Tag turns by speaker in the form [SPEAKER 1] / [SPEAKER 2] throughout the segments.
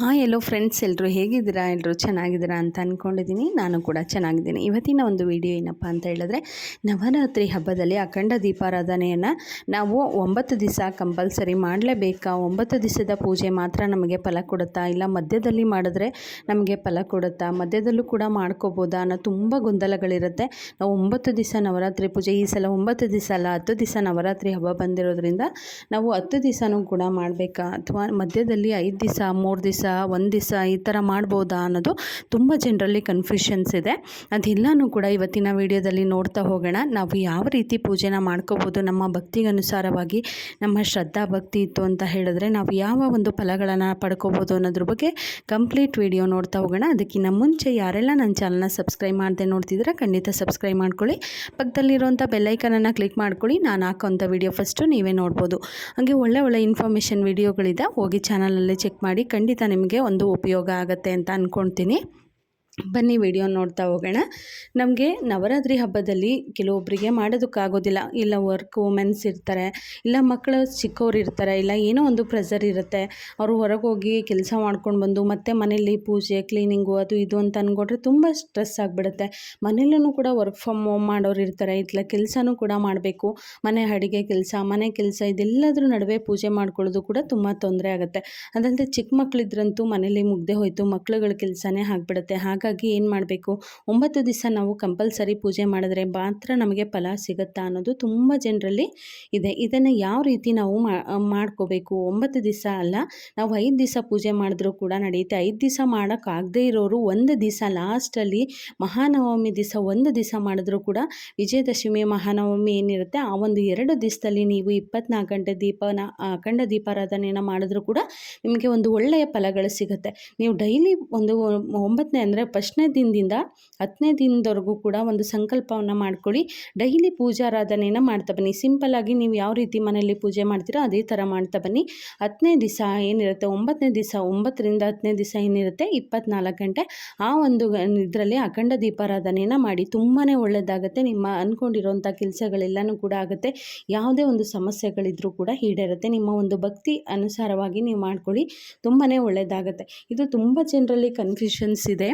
[SPEAKER 1] ಹಾಂ ಎಲ್ಲೋ ಫ್ರೆಂಡ್ಸ್ ಎಲ್ಲರೂ ಹೇಗಿದ್ದೀರಾ? ಎಲ್ಲರೂ ಚೆನ್ನಾಗಿದ್ದೀರಾ ಅಂತ ಅಂದ್ಕೊಂಡಿದ್ದೀನಿ ನಾನು ಕೂಡ ಚೆನ್ನಾಗಿದ್ದೀನಿ. ಇವತ್ತಿನ ಒಂದು ವಿಡಿಯೋ ಏನಪ್ಪ ಅಂತ ಹೇಳಿದ್ರೆ, ನವರಾತ್ರಿ ಹಬ್ಬದಲ್ಲಿ ಅಖಂಡ ದೀಪಾರಾಧನೆಯನ್ನು ನಾವು ಒಂಬತ್ತು ದಿವಸ ಕಂಪಲ್ಸರಿ ಮಾಡಲೇಬೇಕಾ? ಒಂಬತ್ತು ದಿವಸದ ಪೂಜೆ ಮಾತ್ರ ನಮಗೆ ಫಲ ಕೊಡುತ್ತಾ? ಇಲ್ಲ ಮಧ್ಯದಲ್ಲಿ ಮಾಡಿದ್ರೆ ನಮಗೆ ಫಲ ಕೊಡುತ್ತಾ? ಮಧ್ಯದಲ್ಲೂ ಕೂಡ ಮಾಡ್ಕೋಬೋದಾ? ಅನ್ನೋ ತುಂಬ ಗೊಂದಲಗಳಿರುತ್ತೆ. ನಾವು ಒಂಬತ್ತು ದಿವಸ ನವರಾತ್ರಿ ಪೂಜೆ, ಈ ಸಲ ಒಂಬತ್ತು ದಿವಸ ಅಲ್ಲ, ಹತ್ತು ದಿವಸ ನವರಾತ್ರಿ ಹಬ್ಬ ಬಂದಿರೋದ್ರಿಂದ ನಾವು ಹತ್ತು ದಿವಸನೂ ಕೂಡ ಮಾಡಬೇಕಾ? ಅಥವಾ ಮಧ್ಯದಲ್ಲಿ ಐದು ದಿವಸ, ಮೂರು ದಿವಸ ಒಂದು ದಿವಸ ಈ ಥರ ಮಾಡ್ಬೋದಾ ಅನ್ನೋದು ತುಂಬ ಜನರಲ್ಲಿ ಕನ್ಫ್ಯೂಷನ್ಸ್ ಇದೆ. ಅದೆಲ್ಲನೂ ಕೂಡ ಇವತ್ತಿನ ವಿಡಿಯೋದಲ್ಲಿ ನೋಡ್ತಾ ಹೋಗೋಣ. ನಾವು ಯಾವ ರೀತಿ ಪೂಜೆನ ಮಾಡ್ಕೋಬೋದು, ನಮ್ಮ ಭಕ್ತಿಗನುಸಾರವಾಗಿ ನಮ್ಮ ಶ್ರದ್ಧಾ ಭಕ್ತಿ ಇತ್ತು ಅಂತ ಹೇಳಿದ್ರೆ ನಾವು ಯಾವ ಒಂದು ಫಲಗಳನ್ನು ಪಡ್ಕೋಬೋದು ಅನ್ನೋದ್ರ ಬಗ್ಗೆ ಕಂಪ್ಲೀಟ್ ವಿಡಿಯೋ ನೋಡ್ತಾ ಹೋಗೋಣ. ಅದಕ್ಕಿಂತ ಮುಂಚೆ ಯಾರೆಲ್ಲ ನನ್ನ ಚಾನಲ್ನ ಸಬ್ಸ್ಕ್ರೈಬ್ ಮಾಡದೆ ನೋಡ್ತಿದ್ರೆ ಖಂಡಿತ ಸಬ್ಸ್ಕ್ರೈಬ್ ಮಾಡ್ಕೊಳ್ಳಿ. ಪಕ್ಕದಲ್ಲಿರುವಂಥ ಬೆಲ್ಲೈಕನನ್ನು ಕ್ಲಿಕ್ ಮಾಡ್ಕೊಳ್ಳಿ. ನಾನು ಹಾಕೋಂಥ ವಿಡಿಯೋ ಫಸ್ಟು ನೀವೇ ನೋಡ್ಬೋದು. ಹಾಗೆ ಒಳ್ಳೆ ಒಳ್ಳೆ ಇನ್ಫಾರ್ಮೇಷನ್ ವಿಡಿಯೋಗಳಿದೆ. ಹೋಗಿ ಚಾನಲಲ್ಲೇ ಚೆಕ್ ಮಾಡಿ ಖಂಡಿತ ನಿಮಗೆ ಒಂದು ಉಪಯೋಗ ಆಗುತ್ತೆ ಅಂತ ಅಂದ್ಕೊಳ್ತೀನಿ ಬನ್ನಿ ವಿಡಿಯೋ ನೋಡ್ತಾ ಹೋಗೋಣ. ನಮಗೆ ನವರಾತ್ರಿ ಹಬ್ಬದಲ್ಲಿ ಕೆಲವೊಬ್ಬರಿಗೆ ಮಾಡೋದಕ್ಕಾಗೋದಿಲ್ಲ. ಇಲ್ಲ ವರ್ಕ್ ವುಮೆನ್ಸ್ ಇರ್ತಾರೆ, ಇಲ್ಲ ಮಕ್ಕಳು ಚಿಕ್ಕವ್ರು ಇರ್ತಾರೆ, ಇಲ್ಲ ಏನೋ ಒಂದು ಪ್ರೆಸರ್ ಇರುತ್ತೆ. ಅವರು ಹೊರಗೆ ಹೋಗಿ ಕೆಲಸ ಮಾಡ್ಕೊಂಡು ಬಂದು ಮತ್ತೆ ಮನೇಲಿ ಪೂಜೆ ಕ್ಲೀನಿಂಗು ಅದು ಇದು ಅಂತ ಅಂದ್ಕೊಂಡ್ರೆ ತುಂಬ ಸ್ಟ್ರೆಸ್ ಆಗಿಬಿಡುತ್ತೆ. ಮನೇಲೂ ಕೂಡ ವರ್ಕ್ ಫ್ರಮ್ ಹೋಮ್ ಮಾಡೋರು ಇರ್ತಾರೆ, ಇಲ್ಲ ಕೆಲಸನೂ ಕೂಡ ಮಾಡಬೇಕು. ಮನೆ ಅಡುಗೆ ಕೆಲಸ, ಮನೆ ಕೆಲಸ ಇದೆಲ್ಲದರ ನಡುವೆ ಪೂಜೆ ಮಾಡ್ಕೊಳ್ಳೋದು ಕೂಡ ತುಂಬ ತೊಂದರೆ ಆಗುತ್ತೆ. ಅದಲ್ಲದೆ ಚಿಕ್ಕ ಮಕ್ಕಳಿದ್ರಂತೂ ಮನೇಲಿ ಮುಗ್ದೆ ಹೋಯಿತು ಮಕ್ಕಳುಗಳ ಕೆಲಸನೇ ಆಗಿಬಿಡುತ್ತೆ. ಹಾಗಾಗಿ ಹಾಗಾಗಿ ಏನು ಮಾಡಬೇಕು? ಒಂಬತ್ತು ದಿವಸ ನಾವು ಕಂಪಲ್ಸರಿ ಪೂಜೆ ಮಾಡಿದ್ರೆ ಮಾತ್ರ ನಮಗೆ ಫಲ ಸಿಗುತ್ತಾ ಅನ್ನೋದು ತುಂಬ ಜನರಲ್ಲಿ ಇದೆ. ಇದನ್ನು ಯಾವ ರೀತಿ ನಾವು ಮಾಡ್ಕೋಬೇಕು? ಒಂಬತ್ತು ದಿವಸ ಅಲ್ಲ, ನಾವು ಐದು ದಿವಸ ಪೂಜೆ ಮಾಡಿದ್ರೂ ಕೂಡ ನಡೆಯುತ್ತೆ ಐದು ದಿವಸ ಮಾಡೋಕ್ಕಾಗದೇ ಇರೋರು ಒಂದು ದಿವಸ ಲಾಸ್ಟಲ್ಲಿ ಮಹಾನವಮಿ ದಿವಸ ಒಂದು ದಿವಸ ಮಾಡಿದ್ರೂ ಕೂಡ ವಿಜಯದಶಮಿ, ಮಹಾನವಮಿ ಏನಿರುತ್ತೆ, ಆ ಒಂದು ಎರಡು ದಿವಸದಲ್ಲಿ ನೀವು ಇಪ್ಪತ್ನಾಲ್ಕು ಗಂಟೆ ದೀಪನ ಅಖಂಡ ದೀಪಾರಾಧನೆಯನ್ನು ಮಾಡಿದ್ರೂ ಕೂಡ ನಿಮಗೆ ಒಂದು ಒಳ್ಳೆಯ ಫಲಗಳು ಸಿಗುತ್ತೆ. ನೀವು ಡೈಲಿ ಒಂದು ಒಂಬತ್ತನೇ ಅಂದರೆ ಫಸ್ಟ್ನೇ ದಿನದಿಂದ ಹತ್ತನೇ ದಿನದವರೆಗೂ ಕೂಡ ಒಂದು ಸಂಕಲ್ಪವನ್ನು ಮಾಡ್ಕೊಳ್ಳಿ. ಡೈಲಿ ಪೂಜಾರಾಧನೆಯನ್ನು ಮಾಡ್ತಾ ಬನ್ನಿ. ಸಿಂಪಲ್ಲಾಗಿ ನೀವು ಯಾವ ರೀತಿ ಮನೆಯಲ್ಲಿ ಪೂಜೆ ಮಾಡ್ತೀರೋ ಅದೇ ಥರ ಮಾಡ್ತಾ ಬನ್ನಿ. ಹತ್ತನೇ ದಿವಸ ಏನಿರುತ್ತೆ? ಒಂಬತ್ತನೇ ದಿವಸ, ಒಂಬತ್ತರಿಂದ ಹತ್ತನೇ ದಿವಸ ಏನಿರುತ್ತೆ? ಇಪ್ಪತ್ನಾಲ್ಕು ಗಂಟೆ ಆ ಒಂದು ಇದರಲ್ಲಿ ಅಖಂಡ ದೀಪಾರಾಧನೆಯನ್ನು ಮಾಡಿ. ತುಂಬಾ ಒಳ್ಳೆಯದಾಗುತ್ತೆ ನಿಮ್ಮ ಅಂದ್ಕೊಂಡಿರೋಂಥ ಕೆಲಸಗಳೆಲ್ಲನೂ ಕೂಡ ಆಗುತ್ತೆ. ಯಾವುದೇ ಒಂದು ಸಮಸ್ಯೆಗಳಿದ್ರೂ ಕೂಡ ಈಡೇರುತ್ತೆ. ನಿಮ್ಮ ಒಂದು ಭಕ್ತಿ ಅನುಸಾರವಾಗಿ ನೀವು ಮಾಡ್ಕೊಳ್ಳಿ. ತುಂಬಾ ಒಳ್ಳೆಯದಾಗುತ್ತೆ ಇದು ತುಂಬ ಜನರಲ್ಲಿ ಕನ್ಫ್ಯೂಷನ್ಸ್ ಇದೆ.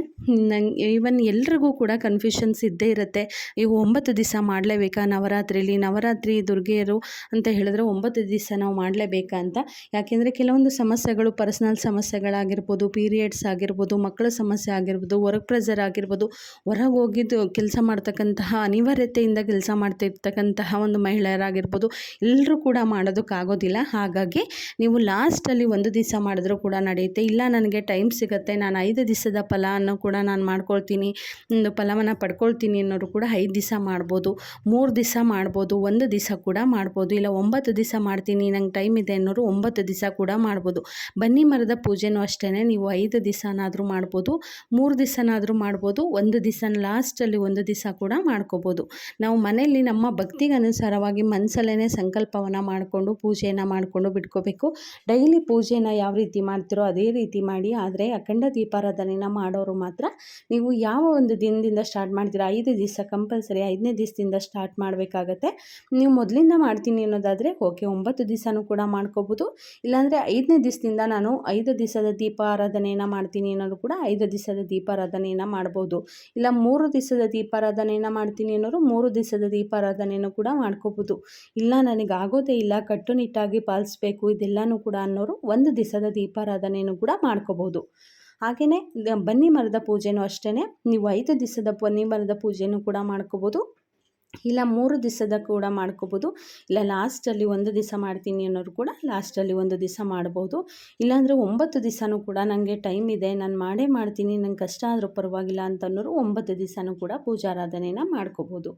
[SPEAKER 1] ನಂಗೆ ಈವನ್ ಎಲ್ರಿಗೂ ಕೂಡ ಕನ್ಫ್ಯೂಷನ್ಸ್ ಇದ್ದೇ ಇರುತ್ತೆ. ಈ ಒಂಬತ್ತು ದಿವಸ ಮಾಡಲೇಬೇಕಾ ನವರಾತ್ರಿಲಿ? ನವರಾತ್ರಿ ದುರ್ಗೆಯರು ಅಂತ ಹೇಳಿದ್ರೆ ಒಂಬತ್ತು ದಿವಸ ನಾವು ಮಾಡಲೇಬೇಕಾ ಅಂತ. ಯಾಕೆಂದರೆ ಕೆಲವೊಂದು ಸಮಸ್ಯೆಗಳು ಪರ್ಸ್ನಲ್ ಸಮಸ್ಯೆಗಳಾಗಿರ್ಬೋದು ಪೀರಿಯಡ್ಸ್ ಆಗಿರ್ಬೋದು, ಮಕ್ಕಳ ಸಮಸ್ಯೆ ಆಗಿರ್ಬೋದು ವರ್ಕ್ ಪ್ರೆಸರ್ ಆಗಿರ್ಬೋದು, ಹೊರಗೆ ಹೋಗಿದ್ದು ಕೆಲಸ ಮಾಡ್ತಕ್ಕಂತಹ ಅನಿವಾರ್ಯತೆಯಿಂದ ಕೆಲಸ ಮಾಡ್ತಿರ್ತಕ್ಕಂತಹ ಒಂದು ಮಹಿಳೆಯರಾಗಿರ್ಬೋದು ಎಲ್ಲರೂ ಕೂಡ ಮಾಡೋದಕ್ಕಾಗೋದಿಲ್ಲ. ಹಾಗಾಗಿ ನೀವು ಲಾಸ್ಟಲ್ಲಿ ಒಂದು ದಿವಸ ಮಾಡಿದ್ರೂ ಕೂಡ ನಡೆಯುತ್ತೆ. ಇಲ್ಲ, ನನಗೆ ಟೈಮ್ ಸಿಗುತ್ತೆ, ನಾನು ಐದು ದಿವಸದ ಫಲ ಅನ್ನು ಕೂಡ ನಾನು ಮಾಡ್ಕೊಳ್ತೀನಿ, ಒಂದು ಫಲವನ್ನು ಪಡ್ಕೊಳ್ತೀನಿ ಅನ್ನೋರು ಕೂಡ ಐದು ದಿವಸ ಮಾಡ್ಬೋದು, ಮೂರು ದಿವಸ ಮಾಡ್ಬೋದು, ಒಂದು ದಿವಸ ಕೂಡ ಮಾಡ್ಬೋದು, ಇಲ್ಲ ಒಂಬತ್ತು ದಿವಸ ಮಾಡ್ತೀನಿ, ನಂಗೆ ಟೈಮ್ ಇದೆ ಅನ್ನೋರು ಒಂಬತ್ತು ದಿವಸ ಕೂಡ ಮಾಡ್ಬೋದು. ಬನ್ನಿ ಮರದ ಪೂಜೆನೂ ಅಷ್ಟೇ ನೀವು ಐದು ದಿವಸನಾದರೂ ಮಾಡ್ಬೋದು, ಮೂರು ದಿವಸನಾದರೂ ಮಾಡ್ಬೋದು, ಒಂದು ದಿವಸ ಲಾಸ್ಟಲ್ಲಿ ಒಂದು ದಿವಸ ಕೂಡ ಮಾಡ್ಕೋಬೋದು. ನಾವು ಮನೆಯಲ್ಲಿ ನಮ್ಮ ಭಕ್ತಿಗೆ ಅನುಸಾರವಾಗಿ ಮನಸ್ಸಲ್ಲೇ ಸಂಕಲ್ಪವನ್ನು ಮಾಡಿಕೊಂಡು, ಪೂಜೆಯನ್ನು ಮಾಡಿಕೊಂಡು ಬಿಟ್ಕೋಬೇಕು. ಡೈಲಿ ಪೂಜೆನ ಯಾವ ರೀತಿ ಮಾಡ್ತಿರೋ ಅದೇ ರೀತಿ ಮಾಡಿ, ಆದರೆ ಅಖಂಡ ದೀಪಾರಾಧನೆನ ಮಾಡೋರು ಮಾತ್ರ ನೀವು ಯಾವ ಒಂದು ದಿನದಿಂದ ಸ್ಟಾರ್ಟ್ ಮಾಡ್ತೀರಾ? ಐದು ದಿವಸ ಕಂಪಲ್ಸರಿ ಐದನೇ ದಿವಸದಿಂದ ಸ್ಟಾರ್ಟ್ ಮಾಡಬೇಕಾಗತ್ತೆ. ನೀವು ಮೊದಲಿಂದ ಮಾಡ್ತೀನಿ ಅನ್ನೋದಾದರೆ ಓಕೆ ಒಂಬತ್ತು ದಿವಸನೂ ಕೂಡ ಮಾಡ್ಕೋಬೋದು. ಇಲ್ಲಾಂದರೆ ಐದನೇ ದಿವಸದಿಂದ ನಾನು ಐದು ದಿವಸದ ದೀಪಾರಾಧನೆಯನ್ನು ಮಾಡ್ತೀನಿ ಅನ್ನೋರು ಕೂಡ ಐದು ದಿವಸದ ದೀಪಾರಾಧನೆಯನ್ನು ಮಾಡ್ಬೋದು. ಇಲ್ಲ, ಮೂರು ದಿವಸದ ದೀಪಾರಾಧನೆಯನ್ನು ಮಾಡ್ತೀನಿ ಅನ್ನೋರು ಮೂರು ದಿವಸದ ದೀಪಾರಾಧನೆಯನ್ನು ಕೂಡ ಮಾಡ್ಕೋಬೋದು. ಇಲ್ಲ ನನಗೆ ಆಗೋದೇ ಇಲ್ಲ, ಕಟ್ಟುನಿಟ್ಟಾಗಿ ಪಾಲಿಸ್ಬೇಕು, ಇದೆಲ್ಲನೂ ಕೂಡ ಅನ್ನೋರು ಒಂದು ದಿವಸದ ದೀಪಾರಾಧನೆಯನ್ನು ಕೂಡ ಮಾಡ್ಕೋಬೋದು. ಹಾಗೆಯೇ ಬನ್ನಿ ಮರದ ಪೂಜೆನೂ ಅಷ್ಟೇ ನೀವು ಐದು ದಿವಸದ ಬನ್ನಿ ಮರದ ಪೂಜೆನೂ ಕೂಡ ಮಾಡ್ಕೋಬೋದು. ಇಲ್ಲ ಮೂರು ದಿವಸದ ಕೂಡ ಮಾಡ್ಕೋಬೋದು. ಇಲ್ಲ ಲಾಸ್ಟಲ್ಲಿ ಒಂದು ದಿವಸ ಮಾಡ್ತೀನಿ ಅನ್ನೋರು ಕೂಡ ಲಾಸ್ಟಲ್ಲಿ ಒಂದು ದಿವಸ ಮಾಡ್ಬೋದು. ಇಲ್ಲಾಂದರೆ ಒಂಬತ್ತು ದಿವಸನೂ ಕೂಡ ನನಗೆ ಟೈಮ್ ಇದೆ, ನಾನು ಮಾಡೇ ಮಾಡ್ತೀನಿ, ನಂಗೆ ಕಷ್ಟ ಆದರೂ ಪರವಾಗಿಲ್ಲ ಅಂತನ್ನೋರು ಒಂಬತ್ತು ದಿವಸನೂ ಕೂಡ ಪೂಜಾರಾಧನೆಯನ್ನು ಮಾಡ್ಕೋಬೋದು.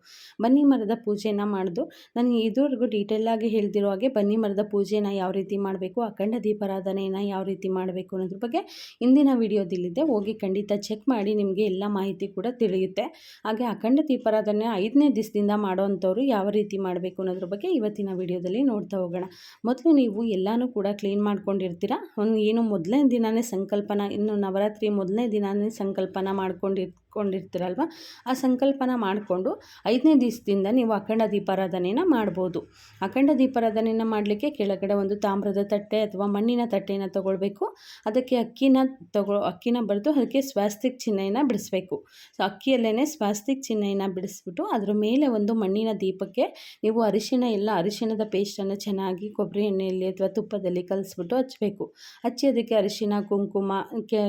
[SPEAKER 1] ಬನ್ನಿ ಮರದ ಪೂಜೆನ ಮಾಡಿದ್ರು ನನಗೆ ಇದುವರೆಗೂ ಡೀಟೇಲಾಗಿ ಹೇಳ್ದಿರೋ ಹಾಗೆ ಬನ್ನಿ ಮರದ ಪೂಜೆನ ಯಾವ ರೀತಿ ಮಾಡಬೇಕು, ಅಖಂಡ ದೀಪಾರಾಧನೆಯನ್ನು ಯಾವ ರೀತಿ ಮಾಡಬೇಕು ಅನ್ನೋದ್ರ ಬಗ್ಗೆ ಇಂದಿನ ವಿಡಿಯೋದಲ್ಲಿದೆ. ಹೋಗಿ ಖಂಡಿತ ಚೆಕ್ ಮಾಡಿ ನಿಮಗೆ ಎಲ್ಲ ಮಾಹಿತಿ ಕೂಡ ತಿಳಿಯುತ್ತೆ. ಹಾಗೆ ಅಖಂಡ ದೀಪಾರಾಧನೆ ಐದನೇ ದಿವಸದಿಂದ ಮಾಡೋವಂಥವ್ರು ಯಾವ ರೀತಿ ಮಾಡಬೇಕು ಅನ್ನೋದ್ರ ಬಗ್ಗೆ ಇವತ್ತಿನ ವಿಡಿಯೋದಲ್ಲಿ ನೋಡ್ತಾ ಹೋಗೋಣ. ಮೊದಲು ನೀವು ಎಲ್ಲನೂ ಕೂಡ ಕ್ಲೀನ್ ಮಾಡ್ಕೊಂಡಿರ್ತೀರ? ಏನು ಮೊದಲನೇ ದಿನವೇ ಸಂಕಲ್ಪನ, ಇನ್ನು ನವರಾತ್ರಿ ಮೊದಲನೇ ದಿನವೇ ಸಂಕಲ್ಪನ ಮಾಡ್ಕೊಂಡಿರ್ ಇಟ್ಕೊಂಡಿರ್ತೀರಲ್ವ ಆ ಸಂಕಲ್ಪನ ಮಾಡಿಕೊಂಡು ಐದನೇ ದಿವಸದಿಂದ ನೀವು ಅಖಂಡ ದೀಪಾರಾಧನೆನ ಮಾಡ್ಬೋದು. ಅಖಂಡ ದೀಪಾರಾಧನೆನ ಮಾಡಲಿಕ್ಕೆ ಕೆಳಗಡೆ ಒಂದು ತಾಮ್ರದ ತಟ್ಟೆ ಅಥವಾ ಮಣ್ಣಿನ ತಟ್ಟೆನ ತೊಗೊಳ್ಬೇಕು. ಅದಕ್ಕೆ ಅಕ್ಕಿನ ತಗೊ, ಅಕ್ಕಿನ ಬರೆದು ಅದಕ್ಕೆ ಸ್ವಾಸ್ತಿಕ್ ಚಿಹ್ನೆಯನ್ನು ಬಿಡಿಸ್ಬೇಕು. ಸೊ ಅಕ್ಕಿಯಲ್ಲೇ ಸ್ವಾಸ್ತಿಕ್ ಚಿಹ್ನೆಯನ್ನು ಬಿಡಿಸ್ಬಿಟ್ಟು ಅದರ ಮೇಲೆ ಒಂದು ಮಣ್ಣಿನ ದೀಪಕ್ಕೆ ನೀವು ಅರಿಶಿಣ ಎಲ್ಲ, ಅರಿಶಿಣದ ಪೇಸ್ಟನ್ನು ಚೆನ್ನಾಗಿ ಕೊಬ್ಬರಿ ಎಣ್ಣೆಯಲ್ಲಿ ಅಥವಾ ತುಪ್ಪದಲ್ಲಿ ಕಲಿಸ್ಬಿಟ್ಟು ಹಚ್ಚಬೇಕು ಹಚ್ಚಿ ಅದಕ್ಕೆ ಅರಿಶಿಣ, ಕುಂಕುಮ, ಕೆ,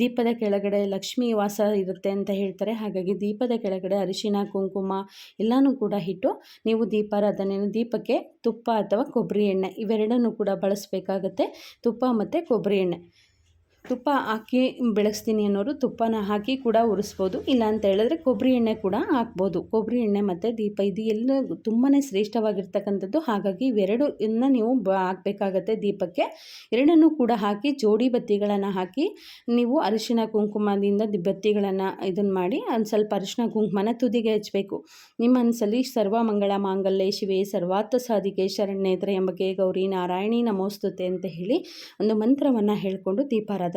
[SPEAKER 1] ದೀಪದ ಕೆಳಗಡೆ ಲಕ್ಷ್ಮೀ ವಾಸ ಇರುತ್ತೆ ಅಂತ ಹೇಳ್ತಾರೆ. ಹಾಗಾಗಿ ದೀಪದ ಕೆಳಗಡೆ ಅರಿಶಿನ, ಕುಂಕುಮ ಎಲ್ಲನೂ ಕೂಡ ಇಟ್ಟು ನೀವು ದೀಪಾರಾಧನೆಯನ್ನು ದೀಪಕ್ಕೆ ತುಪ್ಪ ಅಥವಾ ಕೊಬ್ಬರಿ ಎಣ್ಣೆ ಇವೆರಡನ್ನೂ ಕೂಡ ಬಳಸಬೇಕಾಗತ್ತೆ. ತುಪ್ಪ ಮತ್ತು ಕೊಬ್ಬರಿ ಎಣ್ಣೆ. ತುಪ್ಪ ಹಾಕಿ ಬೆಳೆಸ್ತೀನಿ ಅನ್ನೋರು ತುಪ್ಪನ ಹಾಕಿ ಕೂಡ ಉರಿಸ್ಬೋದು. ಇಲ್ಲ ಅಂತ ಹೇಳಿದ್ರೆ ಕೊಬ್ಬರಿ ಎಣ್ಣೆ ಕೂಡ ಹಾಕ್ಬೋದು. ಕೊಬ್ಬರಿ ಎಣ್ಣೆ ಮತ್ತು ದೀಪ ಇದು ಎಲ್ಲ ತುಂಬಾ ಶ್ರೇಷ್ಠವಾಗಿರ್ತಕ್ಕಂಥದ್ದು. ಹಾಗಾಗಿ ಇವೆರಡು ಇನ್ನು ನೀವು ಬ ಹಾಕಬೇಕಾಗತ್ತೆ ದೀಪಕ್ಕೆ. ಎರಡನ್ನೂ ಕೂಡ ಹಾಕಿ ಜೋಡಿ ಬತ್ತಿಗಳನ್ನು ಹಾಕಿ ನೀವು ಅರಿಶಿನ ಕುಂಕುಮದಿಂದ ಬತ್ತಿಗಳನ್ನು ಇದನ್ನು ಮಾಡಿ ಒಂದು ಸ್ವಲ್ಪ ಅರಿಶಿನ ಕುಂಕುಮನ ತುದಿಗೆ ಹಚ್ಚಬೇಕು ನಿಮ್ಮ ಮನಸ್ಸಲ್ಲಿ ಸರ್ವಮಂಗಳ ಮಾಂಗಲ್ಯ ಶಿವೆ ಸರ್ವಾರ್ಥ ಸಾಧಿಕೆ ಶರಣ್ಯೇತ್ರ ಎಂಬಗೆ ಗೌರಿ ನಾರಾಯಣಿ ನಮೋಸ್ತುತೆ ಅಂತ ಹೇಳಿ ಒಂದು ಮಂತ್ರವನ್ನು ಹೇಳಿಕೊಂಡು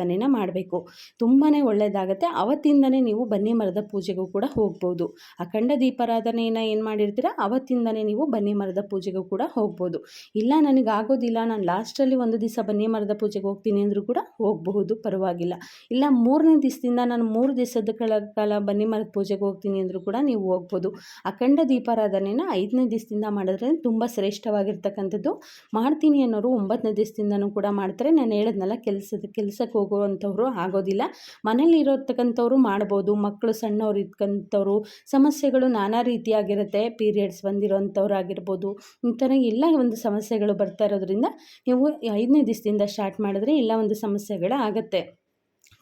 [SPEAKER 1] ದೀಪಾರಾಧನೆನ ಮಾಡಬೇಕು. ತುಂಬಾ ಒಳ್ಳೆಯದಾಗತ್ತೆ ಅವತ್ತಿಂದನೇ ನೀವು ಬನ್ನಿ ಮರದ ಪೂಜೆಗೂ ಕೂಡ ಹೋಗ್ಬೋದು. ಅಖಂಡ ದೀಪಾರಾಧನೆಯನ್ನು ಏನು ಮಾಡಿರ್ತೀರ? ಅವತ್ತಿಂದನೇ ನೀವು ಬನ್ನಿ ಮರದ ಪೂಜೆಗೂ ಕೂಡ ಹೋಗ್ಬೋದು. ಇಲ್ಲ ನನಗೆ ಆಗೋದಿಲ್ಲ ನಾನು ಲಾಸ್ಟಲ್ಲಿ ಒಂದು ದಿವಸ ಬನ್ನಿ ಮರದ ಪೂಜೆಗೆ ಹೋಗ್ತೀನಿ ಅಂದರೂ ಕೂಡ ಹೋಗಬಹುದು, ಪರವಾಗಿಲ್ಲ. ಇಲ್ಲ, ಮೂರನೇ ದಿವಸದಿಂದ ನಾನು ಮೂರು ದಿವಸದ ಕಾಲ ಕಾಲ ಬನ್ನಿ ಮರದ ಪೂಜೆಗೆ ಹೋಗ್ತೀನಿ ಅಂದರೂ ಕೂಡ ನೀವು ಹೋಗ್ಬೋದು. ಅಖಂಡ ದೀಪಾರಾಧನೆನ ಐದನೇ ದಿವಸದಿಂದ ಮಾಡಿದ್ರೆ ತುಂಬ ಶ್ರೇಷ್ಠವಾಗಿರ್ತಕ್ಕಂಥದ್ದು. ಮಾಡ್ತೀನಿ ಅನ್ನೋರು ಒಂಬತ್ತನೇ ದಿವಸದಿಂದನೂ ಕೂಡ ಮಾಡ್ತಾರೆ. ನಾನು ಹೇಳದ್ನಲ್ಲ, ಕೆಲಸದ, ಕೆಲಸಕ್ಕೆ ಹೋಗುವಂಥವ್ರು ಆಗೋದಿಲ್ಲ. ಮನೇಲಿ ಇರೋತಕ್ಕಂಥವ್ರು ಮಾಡ್ಬೋದು, ಮಕ್ಕಳು ಸಣ್ಣವ್ರು ಇದ್ಕಂಥವ್ರು, ಸಮಸ್ಯೆಗಳು ನಾನಾ ರೀತಿಯಾಗಿರುತ್ತೆ, ಪೀರಿಯಡ್ಸ್ ಬಂದಿರೋಂಥವ್ರು ಆಗಿರ್ಬೋದು ಈ ಥರ ಎಲ್ಲ ಒಂದು ಸಮಸ್ಯೆಗಳು ಬರ್ತಾ ಇರೋದ್ರಿಂದ ನೀವು ಐದನೇ ದಿವಸದಿಂದ ಸ್ಟಾರ್ಟ್ ಮಾಡಿದ್ರೆ ಎಲ್ಲ ಒಂದು ಸಮಸ್ಯೆಗಳು ಆಗುತ್ತೆ.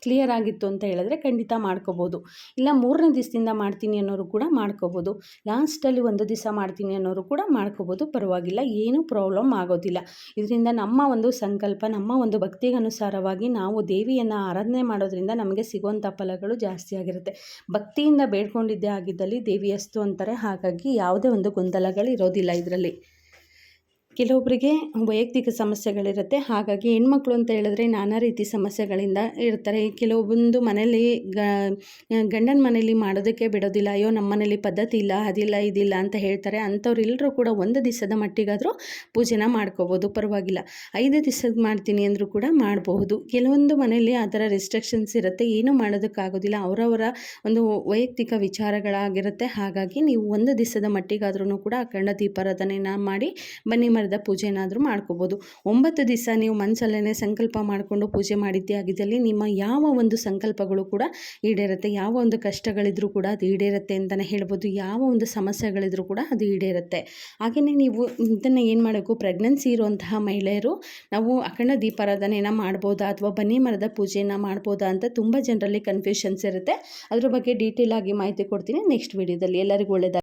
[SPEAKER 1] ಕ್ಲಿಯರ್ ಆಗಿತ್ತು ಅಂತ ಹೇಳಿದ್ರೆ ಖಂಡಿತ ಮಾಡ್ಕೋಬೋದು. ಇಲ್ಲ ಮೂರನೇ ದಿವಸದಿಂದ ಮಾಡ್ತೀನಿ ಅನ್ನೋರು ಕೂಡ ಮಾಡ್ಕೋಬೋದು. ಲಾಸ್ಟಲ್ಲಿ ಒಂದು ದಿವಸ ಮಾಡ್ತೀನಿ ಅನ್ನೋರು ಕೂಡ ಮಾಡ್ಕೋಬೋದು. ಪರವಾಗಿಲ್ಲ, ಏನೂ ಪ್ರಾಬ್ಲಮ್ ಆಗೋದಿಲ್ಲ. ಇದರಿಂದ ನಮ್ಮ ಒಂದು ಸಂಕಲ್ಪ, ನಮ್ಮ ಒಂದು ಭಕ್ತಿಗನುಸಾರವಾಗಿ ನಾವು ದೇವಿಯನ್ನು ಆರಾಧನೆ ಮಾಡೋದ್ರಿಂದ ನಮಗೆ ಸಿಗುವಂಥ ಫಲಗಳು ಜಾಸ್ತಿ ಆಗಿರುತ್ತೆ. ಭಕ್ತಿಯಿಂದ ಬೇಡ್ಕೊಂಡಿದ್ದೇ ಆಗಿದ್ದಲ್ಲಿ ದೇವಿಯಸ್ತು ಅಂತಾರೆ. ಹಾಗಾಗಿ ಯಾವುದೇ ಒಂದು ಗೊಂದಲಗಳು ಇರೋದಿಲ್ಲ ಇದರಲ್ಲಿ. ಕೆಲವೊಬ್ಬರಿಗೆ ವೈಯಕ್ತಿಕ ಸಮಸ್ಯೆಗಳಿರುತ್ತೆ. ಹಾಗಾಗಿ ಹೆಣ್ಮಕ್ಳು ಅಂತ ಹೇಳಿದ್ರೆ ನಾನಾ ರೀತಿ ಸಮಸ್ಯೆಗಳಿಂದ ಇರ್ತಾರೆ. ಕೆಲವೊಂದು ಮನೇಲಿ ಗಂಡನ ಮನೇಲಿ ಮಾಡೋದಕ್ಕೆ ಬಿಡೋದಿಲ್ಲ. ಅಯ್ಯೋ, ನಮ್ಮ ಮನೇಲಿ ಪದ್ಧತಿ ಇಲ್ಲ, ಅದಿಲ್ಲ, ಇದಿಲ್ಲ ಅಂತ ಹೇಳ್ತಾರೆ. ಅಂಥವ್ರೆಲ್ಲರೂ ಕೂಡ ಒಂದು ದಿವಸದ ಮಟ್ಟಿಗಾದರೂ ಪೂಜೆನ ಮಾಡ್ಕೋಬೋದು. ಪರವಾಗಿಲ್ಲ. ಐದು ದಿವಸದ ಮಾಡ್ತೀನಿ ಅಂದರೂ ಕೂಡ ಮಾಡಬಹುದು ಕೆಲವೊಂದು ಮನೆಯಲ್ಲಿ ಆ ಥರ ರೆಸ್ಟ್ರಿಕ್ಷನ್ಸ್ ಇರುತ್ತೆ. ಏನೂ ಮಾಡೋದಕ್ಕಾಗೋದಿಲ್ಲ. ಅವರವರ ಒಂದು ವೈಯಕ್ತಿಕ ವಿಚಾರಗಳಾಗಿರುತ್ತೆ. ಹಾಗಾಗಿ ನೀವು ಒಂದು ದಿವಸದ ಮಟ್ಟಿಗಾದ್ರೂ ಕೂಡ ಅಖಂಡ ದೀಪಾರಾಧನೆನ ಮಾಡಿ ಬನ್ನಿ. ಮರದ ಪೂಜೆ ಏನಾದರೂ ಮಾಡ್ಕೋಬೋದು. ಒಂಬತ್ತು ದಿವಸ ನೀವು ಮನಸ್ಸಲ್ಲೇ ಸಂಕಲ್ಪ ಮಾಡಿಕೊಂಡು ಪೂಜೆ ಮಾಡಿದ್ದೇ ಆಗಿದ್ದಲ್ಲಿ ನಿಮ್ಮ ಯಾವ ಒಂದು ಸಂಕಲ್ಪಗಳು ಕೂಡ ಈಡೇರುತ್ತೆ, ಯಾವ ಒಂದು ಕಷ್ಟಗಳಿದ್ರೂ ಕೂಡ ಅದು ಈಡೇರುತ್ತೆ ಅಂತಲೇ ಹೇಳ್ಬೋದು. ಯಾವ ಒಂದು ಸಮಸ್ಯೆಗಳಿದ್ರೂ ಕೂಡ ಅದು ಈಡೇರುತ್ತೆ. ಹಾಗೆಯೇ ನೀವು ಇದನ್ನು ಏನು ಮಾಡಬೇಕು, ಪ್ರೆಗ್ನೆನ್ಸಿ ಇರುವಂತಹ ಮಹಿಳೆಯರು ನಾವು ಅಖಂಡ ದೀಪಾರಾಧನೆಯನ್ನು ಮಾಡ್ಬೋದಾ ಅಥವಾ ಬನ್ನಿ ಮರದ ಪೂಜೆಯನ್ನು ಮಾಡ್ಬೋದಾ ಅಂತ ತುಂಬ ಜನರಲ್ಲಿ ಕನ್ಫ್ಯೂಷನ್ಸ್ ಇರುತ್ತೆ. ಅದ್ರ ಬಗ್ಗೆ ಡೀಟೇಲ್ ಆಗಿ ಮಾಹಿತಿ ಕೊಡ್ತೀನಿ ನೆಕ್ಸ್ಟ್ ವಿಡಿಯೋದಲ್ಲಿ ಎಲ್ಲರಿಗೂ ಒಳ್ಳೆಯದಾಗ